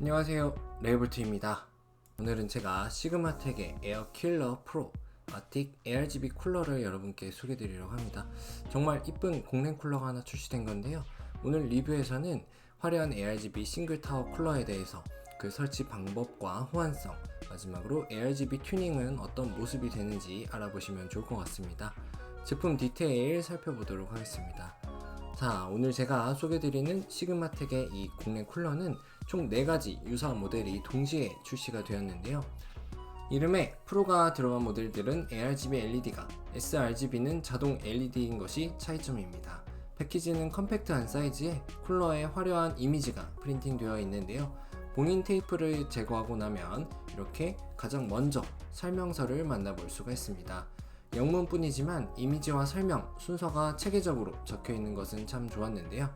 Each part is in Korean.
안녕하세요. 레이블트입니다. 오늘은 제가 시그마텍의 에어킬러 프로 아틱 ARGB 쿨러를 여러분께 소개드리려고 합니다. 정말 이쁜 공랭 쿨러가 하나 출시된 건데요. 오늘 리뷰에서는 화려한 ARGB 싱글 타워 쿨러에 대해서 그 설치 방법과 호환성 마지막으로 ARGB 튜닝은 어떤 모습이 되는지 알아보시면 좋을 것 같습니다. 제품 디테일 살펴보도록 하겠습니다. 자, 오늘 제가 소개드리는 시그마텍의 이 국내 쿨러는 총 4가지 유사 모델이 동시에 출시가 되었는데요. 이름에 프로가 들어간 모델들은 ARGB LED가, sRGB는 자동 LED인 것이 차이점입니다. 패키지는 컴팩트한 사이즈에 쿨러에 화려한 이미지가 프린팅되어 있는데요. 봉인 테이프를 제거하고 나면 이렇게 가장 먼저 설명서를 만나볼 수가 있습니다. 영문뿐이지만 이미지와 설명 순서가 체계적으로 적혀 있는 것은 참 좋았는데요.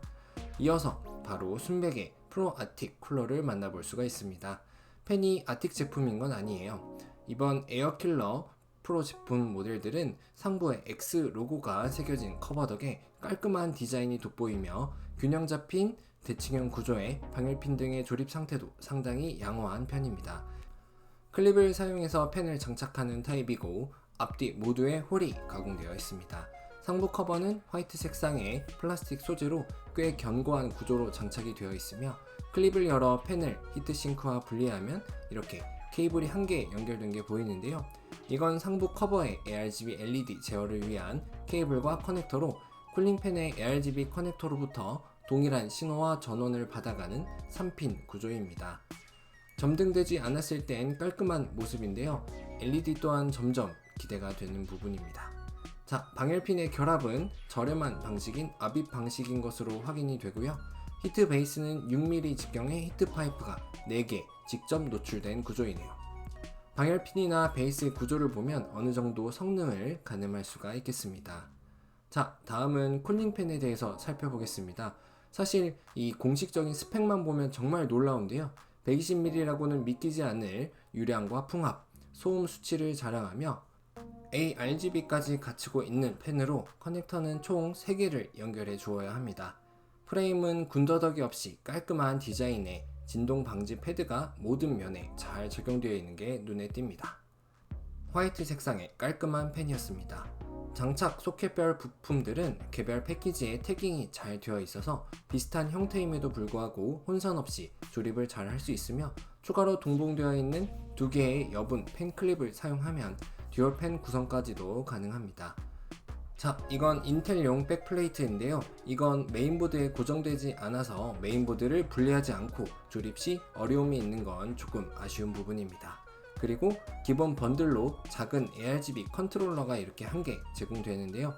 이어서 바로 순백의 프로 아틱 쿨러를 만나볼 수가 있습니다. 펜이 아틱 제품인 건 아니에요. 이번 에어킬러 프로 제품 모델들은 상부에 X 로고가 새겨진 커버 덕에 깔끔한 디자인이 돋보이며 균형 잡힌 대칭형 구조에 방열핀 등의 조립 상태도 상당히 양호한 편입니다. 클립을 사용해서 펜을 장착하는 타입이고 앞뒤 모두에 홀이 가공되어 있습니다. 상부 커버는 화이트 색상의 플라스틱 소재로 꽤 견고한 구조로 장착이 되어 있으며 클립을 열어 펜을 히트싱크와 분리하면 이렇게 케이블이 한 개 연결된 게 보이는데요. 이건 상부 커버의 ARGB LED 제어를 위한 케이블과 커넥터로 쿨링팬의 ARGB 커넥터로부터 동일한 신호와 전원을 받아가는 3핀 구조입니다. 점등되지 않았을 땐 깔끔한 모습인데요. LED 또한 점점 기대가 되는 부분입니다. 자, 방열핀의 결합은 저렴한 방식인 압입 방식인 것으로 확인이 되고요. 히트 베이스는 6mm 직경의 히트 파이프가 4개 직접 노출된 구조이네요. 방열핀이나 베이스 구조를 보면 어느 정도 성능을 가늠할 수가 있겠습니다. 자, 다음은 쿨링팬에 대해서 살펴보겠습니다. 사실 이 공식적인 스펙만 보면 정말 놀라운데요. 120mm라고는 믿기지 않을 유량과 풍압, 소음 수치를 자랑하며 ARGB까지 갖추고 있는 펜으로 커넥터는 총 3개를 연결해 주어야 합니다. 프레임은 군더더기 없이 깔끔한 디자인에 진동 방지 패드가 모든 면에 잘 적용되어 있는 게 눈에 띕니다. 화이트 색상의 깔끔한 펜이었습니다. 장착 소켓별 부품들은 개별 패키지에 태깅이 잘 되어 있어서 비슷한 형태임에도 불구하고 혼선 없이 조립을 잘 할 수 있으며 추가로 동봉되어 있는 두 개의 여분 펜 클립을 사용하면 듀얼 펜 구성까지도 가능합니다. 자, 이건 인텔용 백플레이트인데요. 이건 메인보드에 고정되지 않아서 메인보드를 분리하지 않고 조립 시 어려움이 있는 건 조금 아쉬운 부분입니다. 그리고 기본 번들로 작은 ARGB 컨트롤러가 이렇게 한 개 제공되는데요.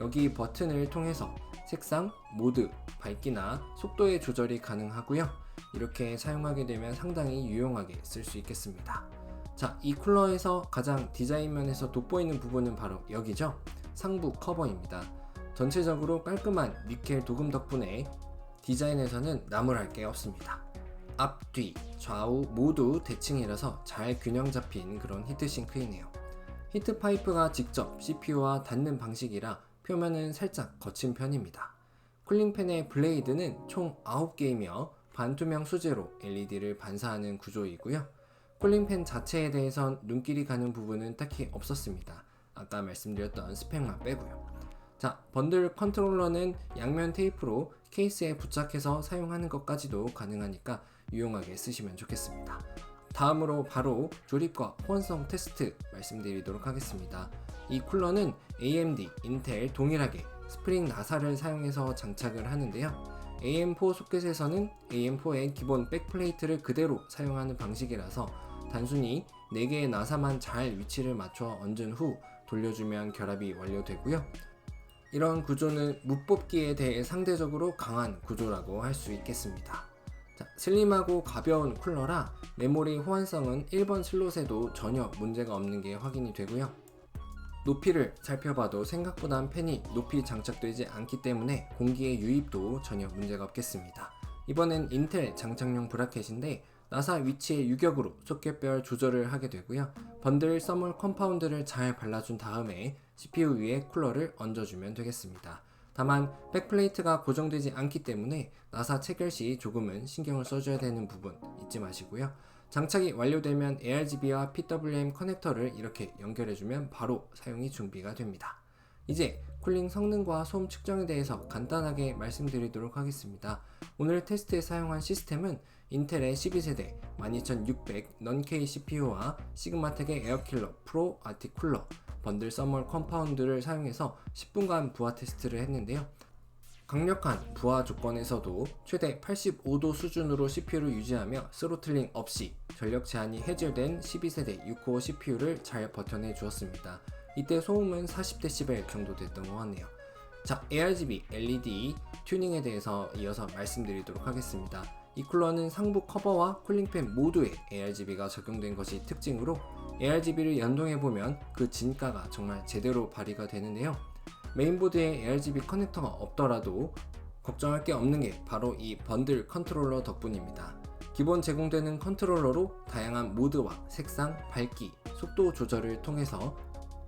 여기 버튼을 통해서 색상, 모드, 밝기나 속도의 조절이 가능하고요. 이렇게 사용하게 되면 상당히 유용하게 쓸 수 있겠습니다. 자, 이 쿨러에서 가장 디자인 면에서 돋보이는 부분은 바로 여기죠. 상부 커버입니다. 전체적으로 깔끔한 니켈 도금 덕분에 디자인에서는 나무랄 게 없습니다. 앞, 뒤, 좌우 모두 대칭이라서 잘 균형 잡힌 그런 히트싱크이네요. 히트 파이프가 직접 CPU와 닿는 방식이라 표면은 살짝 거친 편입니다. 쿨링팬의 블레이드는 총 9개이며 반투명 수제로 LED를 반사하는 구조이고요. 쿨링팬 자체에 대해선 눈길이 가는 부분은 딱히 없었습니다. 아까 말씀드렸던 스펙만 빼고요. 자, 번들 컨트롤러는 양면 테이프로 케이스에 부착해서 사용하는 것까지도 가능하니까 유용하게 쓰시면 좋겠습니다. 다음으로 바로 조립과 호환성 테스트 말씀드리도록 하겠습니다. 이 쿨러는 AMD, 인텔 동일하게 스프링 나사를 사용해서 장착을 하는데요. AM4 소켓에서는 AM4의 기본 백플레이트를 그대로 사용하는 방식이라서 단순히 4개의 나사만 잘 위치를 맞춰 얹은 후 돌려주면 결합이 완료되고요. 이런 구조는 무뽑기에 대해 상대적으로 강한 구조라고 할 수 있겠습니다. 자, 슬림하고 가벼운 쿨러라 메모리 호환성은 1번 슬롯에도 전혀 문제가 없는 게 확인이 되고요. 높이를 살펴봐도 생각보다 펜이 높이 장착되지 않기 때문에 공기의 유입도 전혀 문제가 없겠습니다. 이번엔 인텔 장착용 브라켓인데 나사 위치의 유격으로 소켓별 조절을 하게 되고요. 번들 써멀 컴파운드를 잘 발라준 다음에 CPU 위에 쿨러를 얹어주면 되겠습니다. 다만 백플레이트가 고정되지 않기 때문에 나사 체결 시 조금은 신경을 써줘야 되는 부분 잊지 마시고요. 장착이 완료되면 ARGB와 PWM 커넥터를 이렇게 연결해주면 바로 사용이 준비가 됩니다. 이제 쿨링 성능과 소음 측정에 대해서 간단하게 말씀드리도록 하겠습니다. 오늘 테스트에 사용한 시스템은 인텔의 12세대 12600 넌-K CPU와 시그마텍의 에어킬러 프로 아틱 쿨러 번들 서멀 컴파운드를 사용해서 10분간 부하 테스트를 했는데요. 강력한 부하 조건에서도 최대 85도 수준으로 CPU를 유지하며 스로틀링 없이 전력 제한이 해결된 12세대 6코어 CPU를 잘 버텨내 주었습니다. 이때 소음은 40dB 정도 됐던 것 같네요. 자, ARGB LED 튜닝에 대해서 이어서 말씀드리도록 하겠습니다. 이 쿨러는 상부 커버와 쿨링팬 모두에 ARGB가 적용된 것이 특징으로 ARGB를 연동해보면 그 진가가 정말 제대로 발휘가 되는데요. 메인보드에 ARGB 커넥터가 없더라도 걱정할 게 없는 게 바로 이 번들 컨트롤러 덕분입니다. 기본 제공되는 컨트롤러로 다양한 모드와 색상, 밝기, 속도 조절을 통해서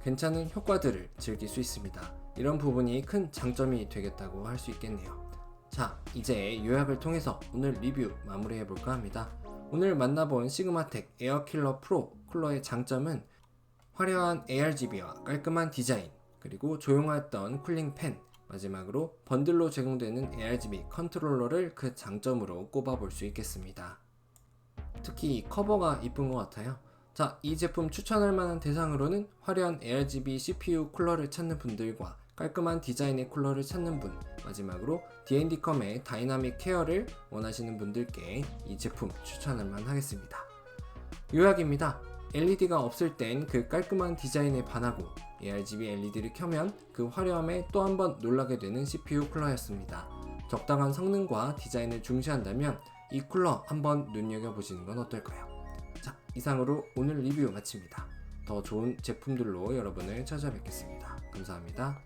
괜찮은 효과들을 즐길 수 있습니다. 이런 부분이 큰 장점이 되겠다고 할 수 있겠네요. 자, 이제 요약을 통해서 오늘 리뷰 마무리해 볼까 합니다. 오늘 만나본 시그마텍 에어킬러 프로 쿨러의 장점은 화려한 ARGB와 깔끔한 디자인, 그리고 조용했던 쿨링 팬, 마지막으로 번들로 제공되는 ARGB 컨트롤러를 그 장점으로 꼽아볼 수 있겠습니다. 특히 이 커버가 이쁜 것 같아요. 자, 이 제품 추천할 만한 대상으로는 화려한 ARGB CPU 쿨러를 찾는 분들과 깔끔한 디자인의 쿨러를 찾는 분, 마지막으로 D&D컴의 다이나믹 케어를 원하시는 분들께 이 제품 추천할 만하겠습니다. 요약입니다. LED가 없을 땐 그 깔끔한 디자인에 반하고 ARGB LED를 켜면 그 화려함에 또 한 번 놀라게 되는 CPU 쿨러였습니다. 적당한 성능과 디자인을 중시한다면 이 쿨러 한번 눈여겨보시는 건 어떨까요? 자, 이상으로 오늘 리뷰 마칩니다. 더 좋은 제품들로 여러분을 찾아뵙겠습니다. 감사합니다.